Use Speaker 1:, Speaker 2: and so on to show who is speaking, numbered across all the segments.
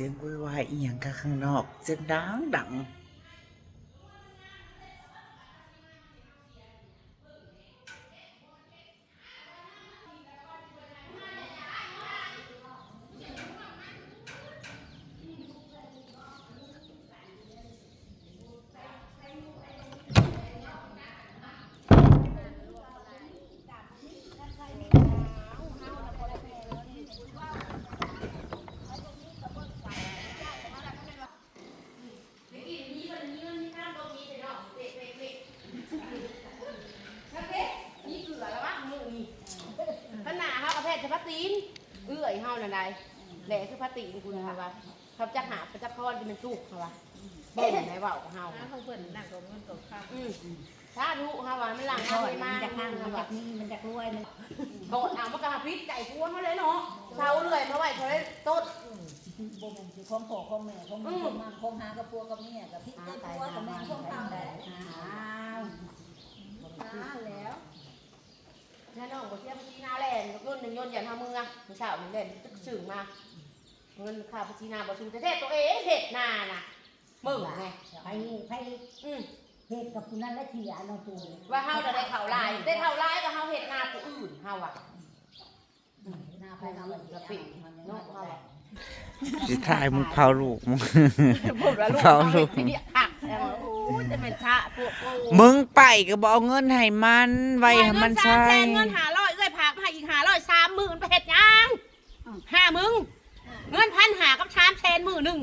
Speaker 1: เสียงวุ่นวายอีหยังกันข้างนอกเสียงดังดัง
Speaker 2: นี่เกลือแล้ววะมือนี่ขนาดเฮากับแพทย์จะพัดตีนเอื้อยเฮานั่นใด แหล่คือพัดตีนคุณค่ะว่าเขาจะหาเขาจะพรที่มันสุกค่ะว่าเบิ่งไหนเว้าของเฮา
Speaker 3: ถ้าเขาเปิดหนักกว่าเงินตกข้าม
Speaker 2: อืมถ้ารู้ค่ะว่ามันหลัง
Speaker 3: ทอ
Speaker 2: เฮา
Speaker 3: ด
Speaker 2: ได้
Speaker 3: มั
Speaker 2: มาน
Speaker 3: จะข้างมัน
Speaker 2: ว่า
Speaker 3: จะนี่มันจะรวยมัน
Speaker 2: โดดเอามันก็หาพิษใจพวงเขาเลยเนาะเช้าเรื่อยมาไว้เขาได้ต้น
Speaker 3: บ่แม่นสิของพ่อของแม่ของมึงของมันของหากับพัวกับเมียกับพี่กับพัวกับแม่ของทำได้อ้าวอ้าวแล้ว
Speaker 2: แน่นอนบ่เสียภาษีนาแลนยนต์หนึ่งยนต์อย่างทำมืออะมื้อเช้านี่เล่นตึกสึงมา เงินค่าภาษีนาบ่สูงแต่แท้ตัวเองเฮ็ดนาน่ะมึงไง
Speaker 3: ไปไป
Speaker 2: อืม
Speaker 3: เฮ็ดกับผู้นั้นและที่ยาน้องตู
Speaker 2: ว่าเฮาจะได้เท่าไรได้เท่าไรก็เฮาเฮ็ดนาผู้อื่นเฮาอะ
Speaker 3: หน้าไปทำอะไรกับปิเนาะเขา
Speaker 1: สิถ่ายมึงเผาลูกมึง
Speaker 2: พูดว่าลูก
Speaker 1: เขาลูก
Speaker 2: เฮ็ดเนี่ยคักแล้วโอ้ยจะเป็นชะพวกโอ้
Speaker 1: มึงไปก็บเอาเงินให้มันไว้ให้มันใช้
Speaker 2: เงิน3แสนเงิน500เอ้ยพากมาให้อีก500 30,000ไปเฮ็ดหยังห้ามึง เงินพันหากับ3แสนมื้อหนึง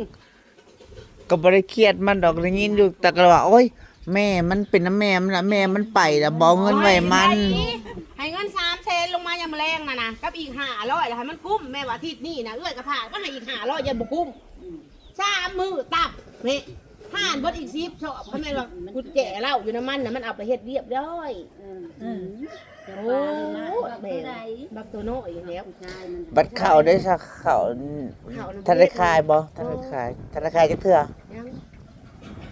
Speaker 1: ก็บ่ได้เครียดมันดอกได้ยินอยู่แต่ก็ว่าโอ๊ยแม่มันเป็นน้ำแม่มันละแม่มันไปแล้วบเอาเงินไว้มัน
Speaker 2: ให้เงิน3แสนลงมายามแรงน่ะนะกับอีก500แล้วให้มันคุ้มแม่ว่าอาทิตย์นี้นะเอ้ยก็พากก็ให้อีก500อย่าบ่คุ้มสามมือตับนี่ ห่านบดอีกซิบชอบเขาไม่ว่ากุญแจเหล้าอยู่น้ำมันนะมันเอาไปเฮ็ดเรียบร้อย
Speaker 3: อืมจะ
Speaker 2: โอ้
Speaker 3: ปลามา
Speaker 2: แบ
Speaker 3: เมื่อบใด
Speaker 2: บักตัวน้อยอย่างแล้ว
Speaker 3: ผู้ชายมัน
Speaker 1: บัดเข้าได้สักเข้าธนาคารบ่ธนาคารธนาคารจักเทื่อ
Speaker 2: ยัง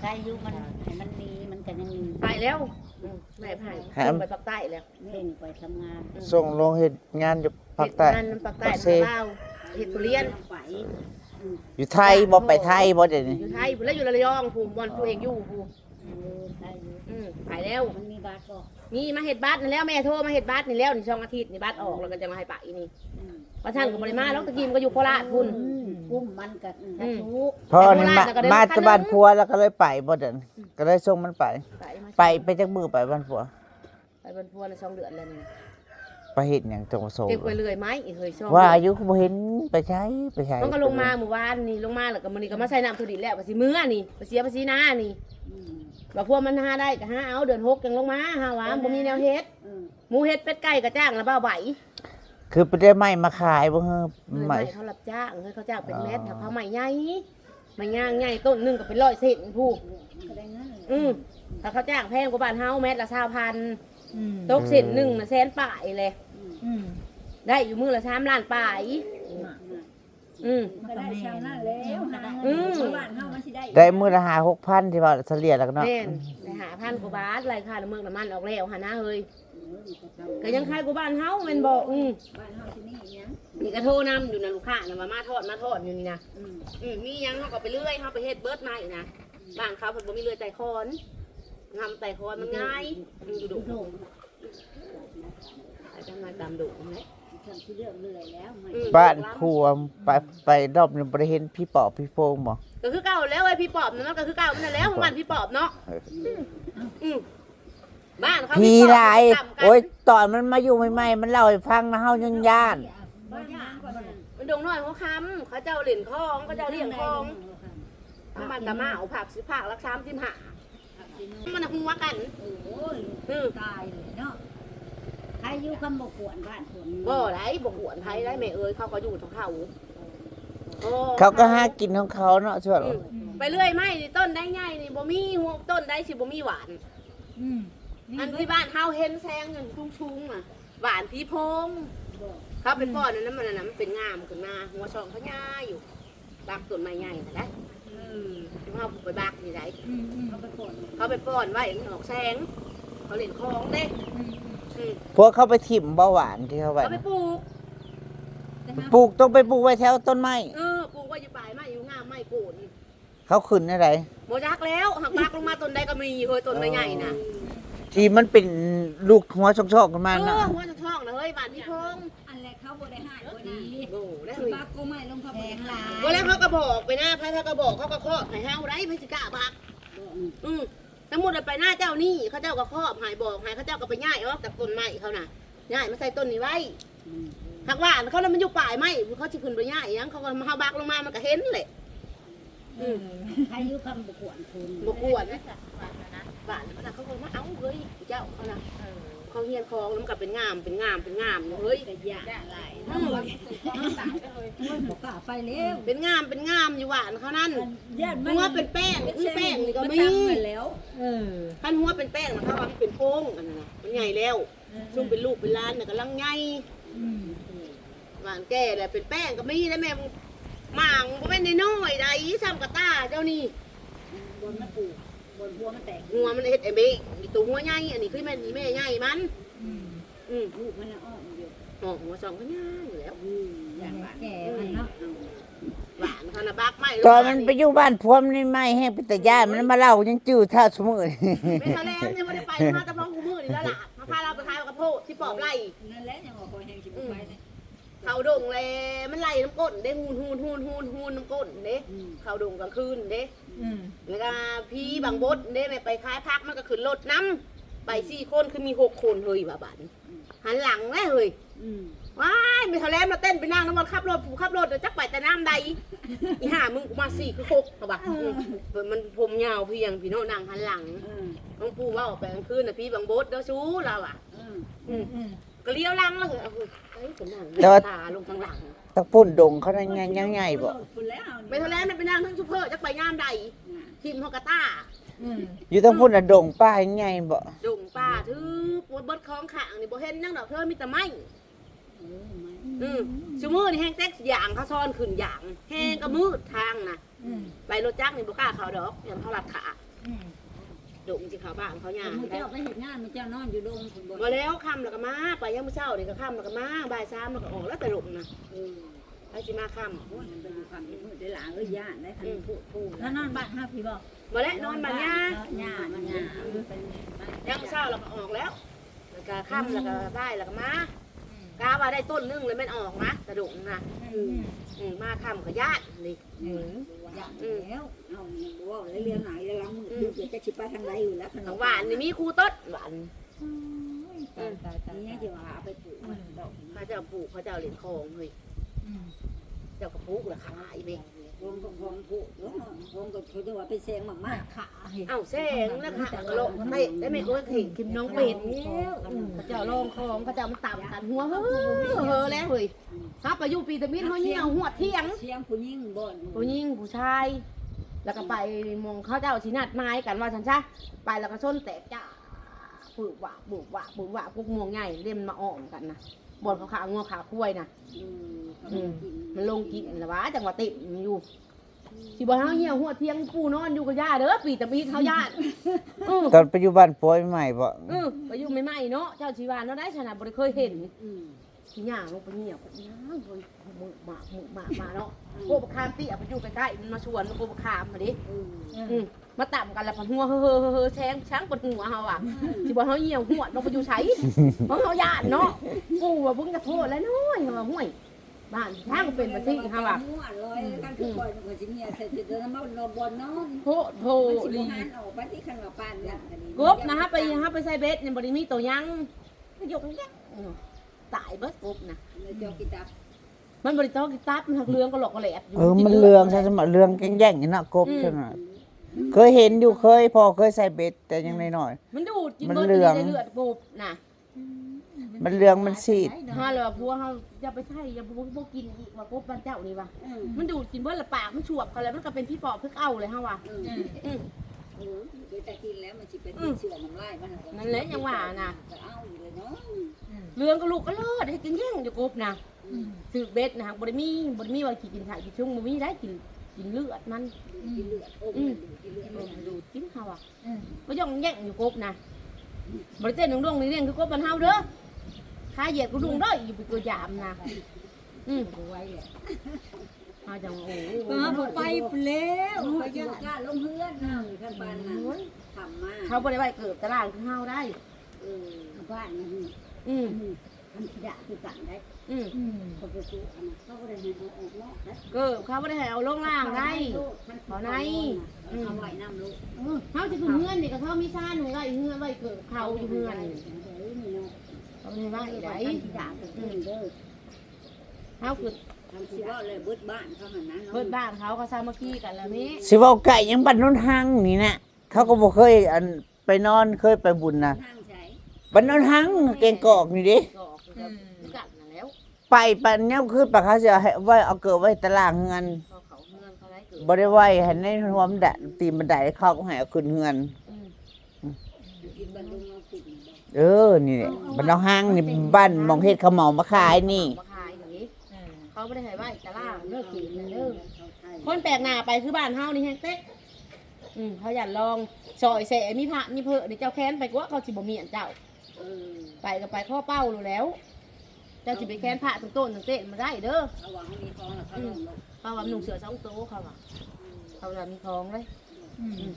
Speaker 3: ใครอยู่มันให้มันมีมันก็ยังมี
Speaker 2: ไปแล้วอืมแม่ไผ่ส่งไปภาคใต้แล้ว
Speaker 3: เพ่งไปทำงาน
Speaker 1: ส่งลงเฮ็ดงานอยู่ภาคใต้
Speaker 2: เฮ็ดงานภาคใต้
Speaker 1: ภาคเซ
Speaker 2: ภาคลาวเฮ็ดทุเรียน
Speaker 3: ไป
Speaker 1: อยู่ไทยบ่ไปไทยบ่เดี๋ยวนี้
Speaker 2: อยู่ไทยพุ่นแล้วอยู่ระยองภูมิบอลตัวเองอยู่ภูมิ
Speaker 3: เออใครอยู่
Speaker 2: อืมไปแล้ว
Speaker 3: มันมีบาทก็
Speaker 2: นี่มาเฮ็ดบัตรนี่แล้วแม่โทรมาเฮ็ดบัตรนี่แล้วนี่ช่องอาทิตย์นี่บัตรออกแล้วก็จะมาให้ปะอีนี่
Speaker 3: อืม
Speaker 2: ว่าท่านก็บ่ได้มาแล้วตะกี้มันก็อยู่โคราชพุ่น
Speaker 3: กุ้มมันกับ
Speaker 2: อืม
Speaker 3: ทุก
Speaker 1: พ่อนี่มา
Speaker 2: แต่โบราณน่ะก็ได้
Speaker 1: มา
Speaker 2: คัน
Speaker 1: จากบ้าน
Speaker 2: นึง
Speaker 1: ผัวแล้วก็เลยไปบ่เดี๋ยวนี้ก็เลยส่งมันไป
Speaker 2: ไปมา
Speaker 1: ไปไปจักมือไปบ้านผัว
Speaker 2: ไปบนพัวในช่องเดือนแล้วนี่
Speaker 1: ไปเฮ็ดหยังจังหวัดสงข
Speaker 2: เก็บไว้
Speaker 1: ลา
Speaker 2: เรื่อยไหมอีกเคยช่อง
Speaker 1: ว่าอายุก็บ่เห็นไปใช้ไปใช้
Speaker 2: มันก็ลงมาหมู่บ้านนี่ลงมาแล้วก็มันนี่ก็มาใส่น้ำทุดินแล้วภาษีมื้อนี่ภาษีภาษีหน้านี่
Speaker 3: อืม
Speaker 2: ว่าพวกมันหาได้ก็หาเอาเดือนหกยังลงมาหาว่าบ่มีแนวเฮ็ด
Speaker 3: อืม
Speaker 2: หมูเฮ็ดเป็ดไก่ก็จ้างแล้วบ่าวไหว
Speaker 1: คือไปได้ไม้มาขายบ่เฮ้อ
Speaker 2: เลย
Speaker 1: ไม้
Speaker 2: ไม่เขารับจ้างเฮ้ยเขาจ้างเป็นเม็ด
Speaker 1: อ๋อ
Speaker 2: ถ้าเขาใหม่ใหญ่ใหม่ย่างใหญ่ต้นหนึงก็เป็นร้อยเศษผู้
Speaker 3: มันก็ได้เงิน
Speaker 2: อืมถ้าเขาจ้างแพงกว่าบ้านเฮาเม็ดละ20,000
Speaker 3: อืม
Speaker 2: ตกเส้นหนึงน่ะแสนป่ายเลย
Speaker 3: อืม
Speaker 2: ได้อยู่มื้อละ3ล้านป่าย อืม
Speaker 3: มันก็ได้ชาวนั่นแล้วหา
Speaker 2: อื
Speaker 3: เงิน
Speaker 2: ม
Speaker 3: ชาวบ้านเฮามันสิได้
Speaker 1: ได้มื้อละ5 6,000ที่ว่าเฉลี่ยแล้วก็เนาะ
Speaker 2: แม่นได้หาพันกว่าบาทไรค่าน้ำมันน้ำมันออกแล้วหาหน้าเฮ้ยก็ยังขายกว่าบ้านเฮาแม่นบอกอืม
Speaker 3: บ้านเฮาที่นี่หยัง
Speaker 2: นี่ก็โทรนำอยู่นะลูกค้านะว่ามาทอดมาทอดอยู่นี่นะ
Speaker 3: อืม
Speaker 2: อืมมีหยังเฮาก็ไปเรื่อยเฮาไปเฮ็ดเบิดมาอีกนะบ้านเขาเพิ่นบ่มีเลื่อยไต่คอน งำไต่คอนมันง่ายอืมอยู่ดุ
Speaker 3: โดม
Speaker 2: ไปทำงานตามดุนั่นแหละ
Speaker 3: ฉันสิเลือกเรื่อยแล้วไม่
Speaker 2: อืม
Speaker 1: บ้านผัวไปไปรอบนึงบ่ได้เห็นพี่ปอบพี่โป่งบ่
Speaker 2: ก็คือเก่าแล้วไอ้พี่ปอบนั่นมันก็คือเก่ามันนั่นแหล้วของมันพี่ปอบเนาะอืมบ้านเขา
Speaker 1: พี่
Speaker 2: ปอบ
Speaker 1: หลาย
Speaker 2: ต่ำกัน
Speaker 1: โอ้ยตอนมันมาอยู่ใหม่ๆมันเล่าให้ฟังนะเฮายังย่าน
Speaker 3: บ้านย่างกว่านั้น
Speaker 2: มันดงน้อยหัวคำเขาเจ้าเหรียญคองเขาเจ้าเลี้ยงคองน้ำมันตะมาเอาผักสิผักรักสามสิบห้า มันหัวกัน
Speaker 3: โอ้ย
Speaker 2: อืม
Speaker 3: ตายเลยเนาะใครอยู่คำบ่กวนบ้านผม
Speaker 2: บ่ได้บ่หวนไผได้แม่เอ้ยเขาก็อยู่ของเขาโอ้
Speaker 1: เขาก็หากินของเขาเนาะช่วย
Speaker 2: อืมไปเรื่อยไม้นี่ต้นได้ง่ายนี่บ่มีหัวต้นได้สิบ่มีหวาน
Speaker 3: อืม
Speaker 2: อันที่บ้านเฮาเห็นแซงเงินชุ่งๆอะหวานพีพงเขาเป็นป้อนนั้นมันน่ะมันเป็นงามขึ้นมาหัวช่องเขาหญ้าอยู่บักต้นไม้ใหญ่นั่นแหละ อืมเฮาไปบักนี่ได้
Speaker 3: อืมอืมเขาไปก่อน
Speaker 2: เขาไปป้อนไว้มันออกแซงเขาเล่นคลองเด้
Speaker 3: อืม
Speaker 2: อืม
Speaker 1: พวกเขาไปถิ่มเบาหวานที่เขาไว้
Speaker 2: เขาไป
Speaker 1: นะ
Speaker 2: ปลูก
Speaker 3: แต่
Speaker 1: ปลูกต้องไปปลูกไว้แถวต้นไม้
Speaker 2: เออปลูกงว่าอยู่ปลายไม้อยู่งามไม้โกน
Speaker 1: เขาขึ้นอะไร
Speaker 2: โมจักแล้วหักบักลงมาต้นใดก็มีเฮ้ยต้นใหญ่ๆน่ะ
Speaker 1: ที่มันเป็นลูกหัวชอกๆกัน
Speaker 2: เอ
Speaker 1: มา
Speaker 2: อ
Speaker 1: น่ะ
Speaker 2: หัวจะท้องนะเฮ้ยบ้านพี่พงษ์
Speaker 3: อันแรก เขาบ่ได้ให้บ่ดี
Speaker 2: โอ้ได้
Speaker 3: คื
Speaker 2: เฮ้
Speaker 3: อยบักก็ไม่ลงเขาแพงหลาย
Speaker 2: วันแรกเขาก็บอกไปหน้าพระเขาก็บอกเขาก็ครอบให้เฮาได้ไม่สิกล้าบักอืมสมมุติว่าไปหน้าเจ้านี่เขาเจ้าก็ครอบหายบอกหายเขาเจ้าก็ไปย่ายออกจากต้นไม้เขาน่ะย่ายมาใส่ต้นนี้ไว้หากว่าเขาแล้วมันอยู่ปลายไม้เขาสิขึ้นไปย่ายหยังเขาก็มาเฮาบักลงมามันก็เห็นแหละ
Speaker 3: อืมใครอยู่คำบ่กวนคุณ
Speaker 2: บกวน บ้านมันน่ะเขาก็มาเอาเฮ้ยเจ้าเขาน่ะเขาเฮียนคลองแล้วมันก็เป็นงามเป็นงามเป็นงามอยู่เฮ้ย
Speaker 3: ก็ยากหลายเนาะบ่กล้าไปแล้ว
Speaker 2: เป็นงามเป็นงามอยู่หวานเขานั่น
Speaker 3: ญาติ
Speaker 2: หัวเป็นแป้งคือแป้งนี่ก็มี
Speaker 3: แล้วเออ
Speaker 2: ท่านหัวเป็นแป้งนะเขาว่ามันเป็นโพงอันนั้นน่ะมันใหญ่แล้วซุ่มเป็นลูกเป็นล้านน่ะกำลังใหญ่
Speaker 3: อืม
Speaker 2: หวานแก่แหละเป็นแป้งก็มีแล้วแม่มึงหมางบ่แม่นน้อยๆใดซ้ำกระตาเจ้านี่
Speaker 3: บนมันปลูก บนหัวมันแตก
Speaker 2: หัวมันเฮ็ดไอ้เบ้มีตัวหัวใหญ่อันนี้คือแม่นี่แม่ใหญ่มัน
Speaker 3: อืม
Speaker 2: อืม
Speaker 3: ลูกมันน่ะอ้อมอยู่
Speaker 2: อ๋อหัวสองก็ใหญ่อยู่แล้ว
Speaker 3: อืมอย่างแก่มันเนาะ
Speaker 2: หวานเขาน่ะบักไม่
Speaker 1: ตอนมันไปอยู่บ้านพวมนี่ไม่แห้งเป็นแต่ย่านมันมาเล่ายังจืดท่าสมือนี่
Speaker 2: ไม่ทะเลยังไม่ได้ไปมาแต่พ้องกูมือนี่แล้วล่ะมาพาเราไปทายกระโพดที่ปอบไล่
Speaker 3: นั่นแหละยังบ่คอยแห่งสิบ่ไปเลย
Speaker 2: เขาดงเลยมันไล่น้ำก้นเด้ฮูนฮูนฮูนฮูนฮูนน้ำก้นเด้
Speaker 3: อืม
Speaker 2: เขาดงกลางคืนเด้
Speaker 3: อืม
Speaker 2: แล้วก็พี่บางบดเด้ไม่ไปคล้ายพักมันก็ขึ้นรถน้ำไปสี่คนคือมีหกคนเฮ้ยบ่าบันหันหลังแม่เฮ้ย
Speaker 3: อืม
Speaker 2: ว้ายไม่ทะเลมาเต้นไปนั่งน้ำมันขับรถผู้ขับรถเดี๋ยวจักไปแต่น้ำใดอีห่ามึงกูมาสี่คือหกเขาบอกมันผมยาวเพียงพี่โน่นางหันหลัง
Speaker 3: อืม
Speaker 2: น้องปูว่าออกไปกลางคืนนะพี่บางบดเด้อชู้เราอะ
Speaker 3: อืม
Speaker 2: อืม
Speaker 3: อืม
Speaker 2: ก็เลี้ยวหลังแล้วเหรอเฮ้ยเฮ้ยผมนั่งตาลงข้างหลัง
Speaker 1: ตะปุ่นดงเขาได้ง่ายง่ายๆบ่
Speaker 3: คุณแล้ว
Speaker 2: ไปทะเลมันไปนั่งทั้งชุเพอร์จักไปย่ามใดทีมฮอกกาต้า
Speaker 3: อืม
Speaker 1: อยู่ตะปุ่นน่ะดงป้าง่ายบ่
Speaker 2: ดงป่าถือปวดเบิดคล้องขางนี่บ่เห็นนั่งดอกเธอมีแต่ไม้
Speaker 3: เออมา
Speaker 2: อืมชูมือนี่แห้งแต๊กอย่างเขาซ่อนขึ้นอย่างแห้งก็มืดทางนะ
Speaker 3: อืม
Speaker 2: ไปรถจักรนี่บ่กล้าเขาดอกอย่างเขาลัดขา
Speaker 3: อืม
Speaker 2: ดงสิเขาบ้านเขาย่าง
Speaker 3: มึงเจ้าไปเห็นงานมึงเจ้านอนอยู่โรงคุณบ่
Speaker 2: มาแล้วค่ำแล้วก็มาไปยังมื้อเช้านี่ก็ค่ำแล้วก็มาบ่ายสามแล้วก็ออกแล้วแต่ลงนะ
Speaker 3: เออ
Speaker 2: ไปสิมาค่ำ
Speaker 3: โอ้ยมันเป็นอยู่ความที่มือได้หลาเอ้ยย่านได้คันพูดพูด
Speaker 4: แล้วนอนบ้านห้าพี่บอก
Speaker 2: มาแล้วนอนบ้านย่า
Speaker 3: ย่ามันย่าเป็น
Speaker 2: ยังมื้อเช้าแล้วก็ออกแล้วแล้วก็ค่ำแล้วก็บ่ายแล้วก็มา กาว่าได้ต้นนึงเลยแม่นออกนะกระดงนะ
Speaker 3: อืม
Speaker 2: อืมมาค่ำก็ญาตินี่
Speaker 3: เออย่าแล้วเอาเนี่ยบ่ว่าเรื่องไหนแล้วล้างมือดูจะสิไปทางใดอยู่แล้วขน
Speaker 2: ทาง
Speaker 3: ม
Speaker 2: หวานนี่มีครูต้นหวาน
Speaker 4: ตายตายตาย
Speaker 3: นี่จะว่าเอาไปปลูกมันดอก
Speaker 2: เขาเจ้าปลูกเขาเจ้าเหรียญทองเฮ้ยเจ้าก็ปลูกราคายไป
Speaker 3: รวมกับของปลูกรวมกับเขาจะว่าเป็นแสงมาก
Speaker 4: ขา
Speaker 2: เอ้าแซงแล้วค่ะกระโหลกได้ได้ไหมโอ้ยเห็นคิมน้องเป็ดเขาเจ้าลองคองเขาเจ้ามันต่ำกันหัวเฮ้อเฮ้อแล้วเฮ้ยครับไปอยู่ปีตะมินเขาเหี่ยวหัวเที่ยง
Speaker 3: ๆเสียงผู้หญิงบ่น
Speaker 2: ผู้หญิงผู้ชาย แล้วก็ไปมองเขาเจ้าชินัดไม้กันว่าฉันใช่ไปแล้วก็ส้นแตกจ้าปลูกว่าปลูกว่าปลูกว่าพวกม่วงใหญ่เล่มมาอ้อมกันนะ บอนเขาขางัวขาคุ้ยนะ
Speaker 3: อืม
Speaker 2: มันลงกินแล้ววะจังหวะติดมันอยู่สิบ่เฮาเหี่ยวหัวเที่ยงปูนอนอยู่กับย่าเด้อปีแต่ปีเขาย่านอือ
Speaker 1: ตอนไปอยู่บ้านป่วยใหม่บ่
Speaker 2: อือไปอยู่ใหม่ๆเนาะเจ้าชีวานเนาะได้ขนาดบ่ได้เคยเห็น
Speaker 3: อืม
Speaker 2: สิย่างลงไปเหี่ยวก็ย่างบ่มือหมามือหมามาเนาะโกบคามติเอาไปอยู่ใกล้ๆมันมาชวนโกบคามมาดิ
Speaker 3: อืม
Speaker 2: อือ มาต่ำกันแล้วพันหัวเฮ้อๆๆแช้งช้างปวดหัวเฮาอะสิบ่เฮาเหี่ยวหัวลงไปอยู่ไสเพราะเฮาย่านเนาะกูว่าเพิ่งจะโทษแล้วน้อยเฮาว่าห่วยบ้านทางเป็นบัดนี้เฮาว่า
Speaker 3: มั่วเลยกันคือบ่อยมันก็สิเมียใส่จะนอนนอนบ่นอน
Speaker 2: โพดโพ
Speaker 3: มันสิ
Speaker 2: ลี
Speaker 3: บ่หันออกไปที่คันว่าปานนั่นก็ดี
Speaker 2: กบนะฮะไปฮะไปใส่เบ็ดเนี่ยบริมีตัวยังยกยักตายเบิดกบนะ
Speaker 3: เลยจอกิตับ
Speaker 2: มันบริโตอกิตับมันหักเรืองก็หลอกก็แหลบยู่
Speaker 1: เออมันเรืองใช่สมะเรืองแย่งๆอย่างนั้นกบใช่ไหม เคยเห็นอยู่เคยพอเคยใส่เบ็ดแต่ยังน้อย
Speaker 2: มันดูดกิน
Speaker 1: มัน
Speaker 2: เบิด
Speaker 1: เหลือง
Speaker 2: ในเลือดกบนะ
Speaker 1: ๆมันเรืองมันซีด
Speaker 2: ฮะเลยพัวเขาจะไปใช่อย่าพวกพวกกินอีกว่ากบบ้านเจ้านี่ว่ะ
Speaker 3: อืม
Speaker 2: มันดูดกินเบิดละปากมันฉวบกันแล้วมันก็เป็นพี่ปอบเพิ่งเอาเลยฮะว่ะ
Speaker 3: อืม
Speaker 2: อืม
Speaker 3: เออเดี๋ยวแต่กินแล้วมันสิเป็นเชื่อน้ำลายมัน
Speaker 2: นั่นแหละยังว่าน่ะ
Speaker 3: ก็เอาอยู่เลยเนาะ
Speaker 2: เรืองก็ลูกก็เลิศให้กินแย่งอยู่กบนะถือเบ็ดนะฮะบริมีบริมีว่ากินกินถ่ายกินชุ่งบริมีได้กิน กินเลือดมัน
Speaker 3: กินเลือดโอ้ยกินเลือด
Speaker 2: เออมันดูดกินเขาอะ
Speaker 4: อืม
Speaker 2: บ่ย่องแย่งอยู่กบนะบริเต้นดวงๆนี่เรียงคือกบมันเฮาเด้อข้าเหยียดกูดุงเด้ออยู่เป็นตัวยามนะอืม
Speaker 3: ไว้เลย
Speaker 2: เฮาจังโอ้
Speaker 4: ก็บ่ไปแล้ว
Speaker 3: ไป
Speaker 4: ก็
Speaker 3: ยั
Speaker 4: ยังง
Speaker 3: กล้าลงเฮือนน่ะท่านปานนั้นทำมา
Speaker 2: เขาบ่ได้ไว้เกิดตารางคือเฮาได้
Speaker 3: เออบ้านนี่
Speaker 2: อืม
Speaker 3: อันยาคือกันได้
Speaker 2: อืม
Speaker 4: อืม
Speaker 3: เขาไปสู้อันนั้นเขาบ่ได้ให้เอาออกนอกนะ
Speaker 2: เกิดเขาบ่ได้ให้เอาลงล่างได้
Speaker 3: เขาในเอาไว้น้ำลูก
Speaker 2: เออเฮาจะคือเฮือนนี่ก็เขามีซ่านไว้เฮือนไว้เกิดเขาอยู่เฮือนเขาบ่ได้ไว้ได้
Speaker 3: ยาคือเด้อ
Speaker 2: เฮาคือ
Speaker 3: ทำสิว่าเลยเบิดบ้านเขาหันนั้น
Speaker 2: เบิดบ้านเขาเขาสามัคคีกันแล้วนี่
Speaker 1: สิเว้าไก่ยังบัดนนทางนี่นะเขาก็บ่เคยอันไปนอนเคยไปบุญนะ
Speaker 3: ทางใช้
Speaker 1: บัดนนทางเกงกอกนี่เด้
Speaker 2: ก็ออ กกันกันนั่นแล้ว
Speaker 1: ไปปันเนี่ยคือปะเขาจะให้ไว้เอาเกิดไว้ตารางเงิน
Speaker 2: เขาเขาเฮือนเขาได้เกิด
Speaker 1: บ่ได้ไว้ให้ในรวมดะตีนบันไดเขาก็ให้เอาขึ้นเงิน
Speaker 2: อืม
Speaker 3: กินบรรลุมาติด
Speaker 1: เออ นี่แหละบ้านเราห้างนี่บ้านหมองเฮ็ดข้าวเหมามาขายนี่
Speaker 2: มาขายอย่างนี้
Speaker 4: เออ
Speaker 2: เขาไม่ได้ให้ไว้ตารางเลิกกินเลยเลิก
Speaker 3: เขาไทย
Speaker 2: คนแปลกหน้าไปคือบ้านเฮานี่แฮงเต๊กอืมเขาอยากลองซอยแสมีพระมีเพอนี่เจ้าแค้นไปกว่าเขาสิบ่มีอันเจ้า
Speaker 3: เออ
Speaker 2: ไปก็ไปข้อเป้ารู้แล้ว เจ้าสิไปแค้นพระตรงต้นตรงเต้นมาได้เด้อ
Speaker 3: เขาว่าเขามีทองแล้วเขาลงลง
Speaker 2: เขาว่าหนุ่งเสือสองโตวเขาว่าเขาว่ามีทองเลย
Speaker 4: อืม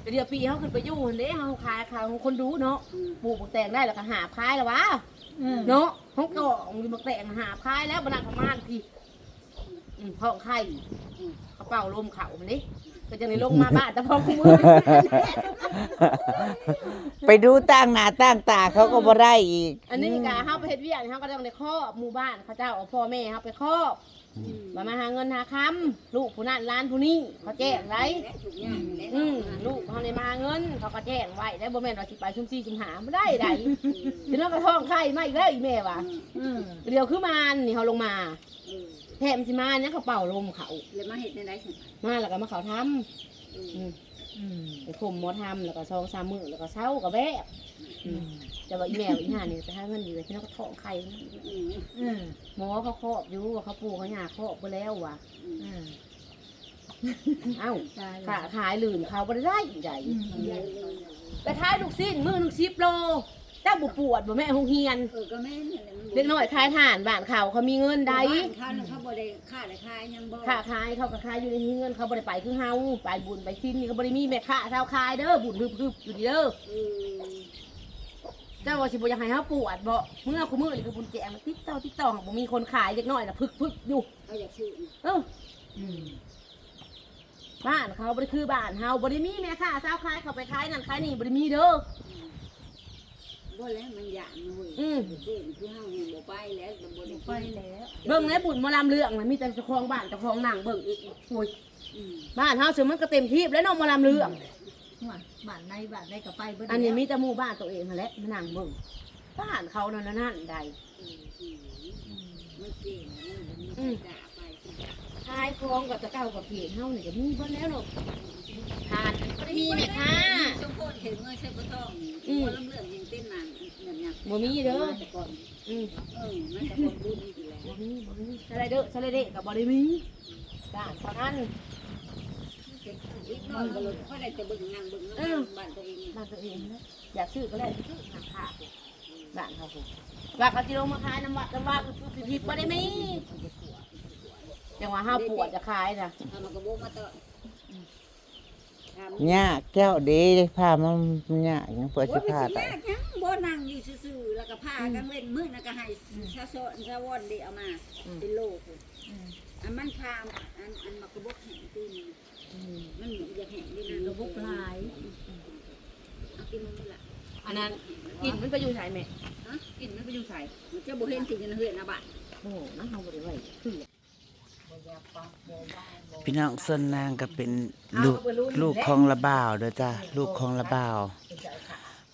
Speaker 2: เดี๋ยวปีเขาขึ้นไปอยู่หั่นเด้เขาขายขายของคนดูเนาะ
Speaker 3: อืม
Speaker 2: ปลูกบักแตงได้แล้วก็หาบขายแล้ววะ
Speaker 4: เออ
Speaker 2: เนาะห้องกองมีบักแตงหาบขายแล้วบรรดาประมาณพี่อืมห้องไข่
Speaker 3: อืม
Speaker 2: เขาเป่าลมเขามันนี่ ก็จะในลงมาบ้านแต่พอคุ้มือ
Speaker 1: ไปดูตั้งหน้าตั้งตาเขาก็บ่ได้อีก
Speaker 2: อันนี้กะเขาไปเฮ็ดเวียกเขาก็ต้องในครอบหมู่บ้านเขาเจ้าเอาพ่อแม่เขาไปครอบมามาหาเงินหาคำลูกผู้นั้นร้านผู้นี้เขาแจ้งไว้
Speaker 3: และทุกอย่างนี่แหละ
Speaker 2: อืมลูกเขาในมาหาเงิน เขาก็แจ้งไว้ได้บ่แม่นว่าสิไปชุมซี่ชุมหาไม่ได้ใดทีนั้นก็ท้องไข่มาอีกแล้วอีแม่ว่ะ
Speaker 4: อืม
Speaker 2: เดี๋ยวคือมานนี่เขาลงมา
Speaker 3: เออ
Speaker 2: แถมสิมาเนี่ยเขาเป่าลมเขา
Speaker 3: เลยมาเห็ดในไรสิ
Speaker 2: มาแล้วก็มาเขาทำอืม
Speaker 4: อืม
Speaker 2: ไปข่มหมอทำแล้วก็ซองสามมือแล้วก็เช้ากับแวบอืมแต่ว่าอีแมวอีห่านี่ไปหาเงินอยู่เลยที่นั่นก็ท้องไข่
Speaker 3: อืม
Speaker 4: อืม
Speaker 2: หมอเขาครอบอยู่ว่าเขาปูเขาหยาครอบไปแล้วว่ะ
Speaker 3: อืม
Speaker 4: อืม
Speaker 2: เอ้า
Speaker 4: ตาย
Speaker 2: ขาขายลื่นเขาไม่ได้อีกใด
Speaker 4: อืม
Speaker 2: ไปขายลูกสิ้นมือหนึ่งสิบโล เจ้าบุปวดบ่แม่หงเฮียน
Speaker 3: เออก็แม่นี่แหละ
Speaker 2: เล็กน้อยขายถ่านบ้านเขาเขามีเงินใด
Speaker 3: ข้าวเขาบ่ได้ค่าได้ค่ายังบ่
Speaker 2: ค่าขายเขาก็ขายอยู่ในเงินเขาบ่ได้ไปคือเฮาไปบุญไปสิ้นนี่เขาบ่ได้มีแม่ค้าเช้าขายเด้อบุญฮึบๆอยู่ดีเด้อ
Speaker 3: เออ
Speaker 2: เจ้าว่าสิบ่อยากให้เฮาปวดบ่เมื่อคุมื้อนี่คือบุญแจงมันติดต่อติดต่อบ่มีคนขายเล็กน้อยน่ะพึกๆอยู่
Speaker 3: เขาอยากซื้อ
Speaker 2: เออ
Speaker 4: อืม
Speaker 2: บ้านเขาบ่ได้คือบ้านเฮาบ่ได้มีแม่ค้าเช้าขายเขาไปขายนั่นขายนี่บ่ได้มีเด้อ
Speaker 3: บ่แล้วมันอยากนะเว้ย
Speaker 2: อืม
Speaker 3: เด็กคือเฮายังบ่ไปแล้วก็บ่ได้
Speaker 4: ไปแล้ว
Speaker 2: เบิ่งในบุญหมอลำเรื่องน่ะมีแต่เจ้าของบ้านเจ้าของหนังเบิ่งอีกโอ้ย
Speaker 3: อืม
Speaker 2: บ้านเฮาซึ่งมันก็เต็มที่แล้วเนาะหมอลำเรื่อง
Speaker 4: หวานบ้านในบ้านในก็ไปเบิด
Speaker 2: อันนี้มีแต่หมู่บ้านตัวเองนั่นแหละมานั่งเบิ่งบ้านเขานั่นน่ะนั่นใด
Speaker 3: อืมอืมมันเก่งมันบ่มีใครกล้าไป
Speaker 2: ขายของกับตะเก้ากับเพจเฮานี่ก็มีเบิดแล้วเนาะ ทานบ่ได้มีแม่ค้า
Speaker 3: ชมพูเห็นเมื่อใช่บ่ต้องนี่
Speaker 2: อืม
Speaker 3: บ่ลำเรื่องยังเต้นนานนั่นเนี่ย
Speaker 2: บ่มีเด้อ
Speaker 3: แต่ก่อน
Speaker 2: อืม
Speaker 3: เออมันจะบ่บุญอีกแล้ว
Speaker 2: บ่มีบ่มีสไลเดอร์สไลเดอร์ก็บ่ได้มีบ้านเท่านั้น
Speaker 3: อีกน้อยก็เลยค่อยได้แต่เบิ่งนางเบิ่ง
Speaker 2: เออ
Speaker 3: นางบ้านตัวเองนี่
Speaker 2: บ้านตัวเองนะอยากซื้อก็ได้ซื้อหาค่าบ้านเขาพุ่นว่าเขาสิลงมาขายน้ำวัดน้ำว่าคือผิดบ่ได้มีจังว่าห้าปวดจะขายน่ะ
Speaker 3: ทำมันก็บ่มาต่อทำ
Speaker 1: หญ้าแก้วเด้พามันหญ้ายังเปิด
Speaker 3: โอ้
Speaker 1: สิ
Speaker 3: ยไป
Speaker 1: พา
Speaker 3: สิ
Speaker 1: ไป
Speaker 3: ยากยังบ่นั่งอยู่ซื่อๆแล้วก็พากันเว้นมื้อนั่นก็ให้ชาโซนชาวอนเดเอามาเป็นโลก
Speaker 4: อืม
Speaker 3: อันมันพามอันอันมากระบอกแห้งตีนมันเหมือนจะแห้งดีนะ
Speaker 4: กระบุกหลาย
Speaker 3: เอากินมันนี่ล่ะ
Speaker 2: อันนั้นกินมันไปอยู่ไสแม่
Speaker 3: ฮะ
Speaker 2: กินมันไปอยู่ไส
Speaker 3: มันจะบ่เห็นสิจะเฮือนนะบัด
Speaker 2: โอ้นั่นเฮาบ่ได้ไว้คือ
Speaker 1: พี่น้องส่วนนางก็เป็นลูกลูกของละบ่าวเด้อจ้ะลูกของละบ่าว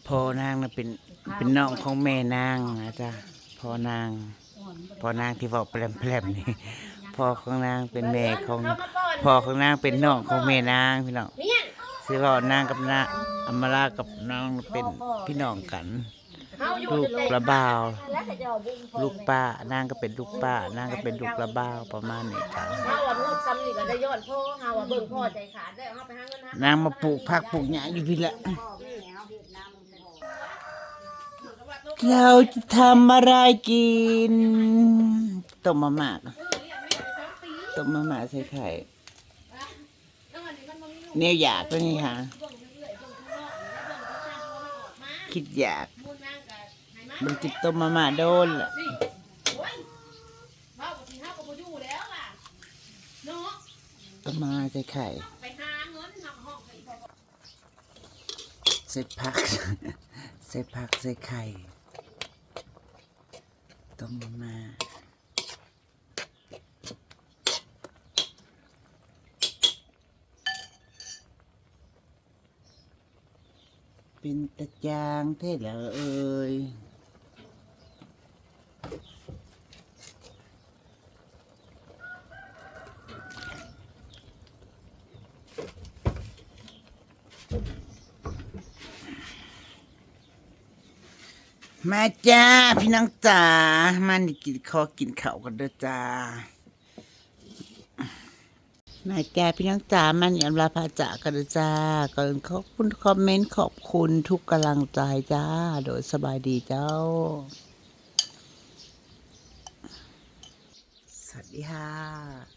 Speaker 1: พ่อนางน่ะเป็นเป็นน้องของแม่นางนะจ้ะพ่อนางพ่อนางที่บอกแปลมๆนี่พ่อของนางเป็นแม่ของพ่อของนางเป็นน้องของแม่นางพี่น้อง
Speaker 2: เนี่ย
Speaker 1: สิว่านางกับนาอำมาลากับน้องเป็นพี่น้องกัน
Speaker 2: เฮาอยู่
Speaker 1: ลูก
Speaker 2: แต่
Speaker 1: ละบ่าว
Speaker 2: แล้วก็จะเอาบุญพอ
Speaker 1: ลูกป้านางก็เป็นลูกป้านางก็เป็นลูกละบ่าวประมาณนี้จ้ะ
Speaker 2: เฮาว่าเงินซ้ำนี่ก็ได้ยอดพ่อเฮาว่าเบิ่งพ่อใจขาดได้เฮาไปหาเงินหานา
Speaker 1: งมาปลูกผักปลูกหญ้าอยู่พี่ละเราจะทำอะไรกินต้มมาม่า
Speaker 2: เลี้ยงแม่ไปสองปี
Speaker 1: ต้มมาม่าใส่ไข่
Speaker 2: แล้ววันนี้มันบ่มีลูก
Speaker 1: เนี่ยอยากก็นี่ค่ะ
Speaker 2: เบิ่งเรื่อยๆเบิ่งข้างนอกนี่แล้วเบิ่งข้างนอกมันออกมา
Speaker 1: คิดอยาก
Speaker 2: มูนนางก็ให้ มั
Speaker 1: นกินต้มมาม่าโดนละ
Speaker 2: นี่โอ้ยเว้ากับสิเฮาก็บ่อยู่แล้วล่ะเนาะ
Speaker 1: ต้มมาใส่ไข่
Speaker 2: เงินทำห้องไปพอ
Speaker 1: ใส่ผักใส่ผักใส่ไข่ต้มมาม่าเป็นตะจางเท่เหรอเอ่ย มาจ้า พี่น้องจ๋ามานี่กินข้าวกินข้าวกันเด้อจ้า มาแกพี่น้องจ๋ามันยอมรับพาจ๋ากันเด้อจ้าก่อนขอบคุณคอมเมนต์ขอบคุณทุกกำลังใจจ้า โดยสบายดีเจ้า สวัสดีค่ะ